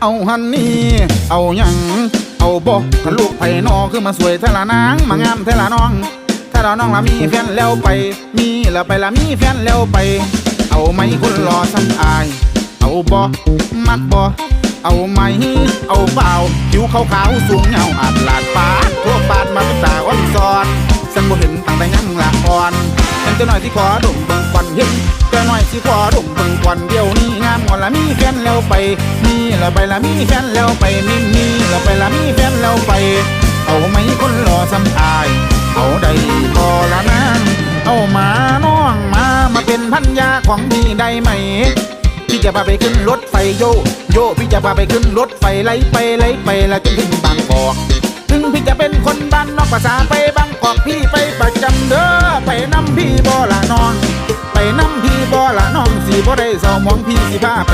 เอาหันนี่ เอาหยัง เอาบอกถ้าลูกไผ่นอคือมาสวยเทละนางมางามเทละน้อง ถ้าเราน้องละมีแฟนแล้วไป มีละไปละมีแฟนแล้วไป เอาไหมคนรอซ้ำอาย เอาบอมักบอเอาไหม เอาเปล่าผิวขาวขาวๆสูงเงาอาดลาดปาดทั่วปาดมาเป็นตาอ่อนซอนสันบ่เห็นตั้งแต่ยังละอ่อนเห็นจ้าหน่อยที่ขอดมเบิ่งก่อนเห็นเจ้าหน่อยที่ขอดมเบิ่งก่อนเดียวนี้ ละมีแฟนแล้วไป มีละไปละมีแฟนแล้วไป มีมีละไปละมีแฟนแล้วไป เอาไหมคนรอซ้ำอาย เอาได้พอละนางเอามาน้องมามาเป็นพันยาของพี่ได้ไหมพี่จะพาไปขึ้นรถไฟโยโยพี่จะพาไปขึ้นรถไฟไล่ไปไล่ไปแล้วจนถึงบางกอกถึงพี่จะเป็นคนบ้านนอกภาษาไปบางกอกพี่ไปประจำเด้อไปน้ำพี่บ่ละนองไปน้ำพี่บ่ละนอง สีบ่ได้สองมองพี่สิพาไป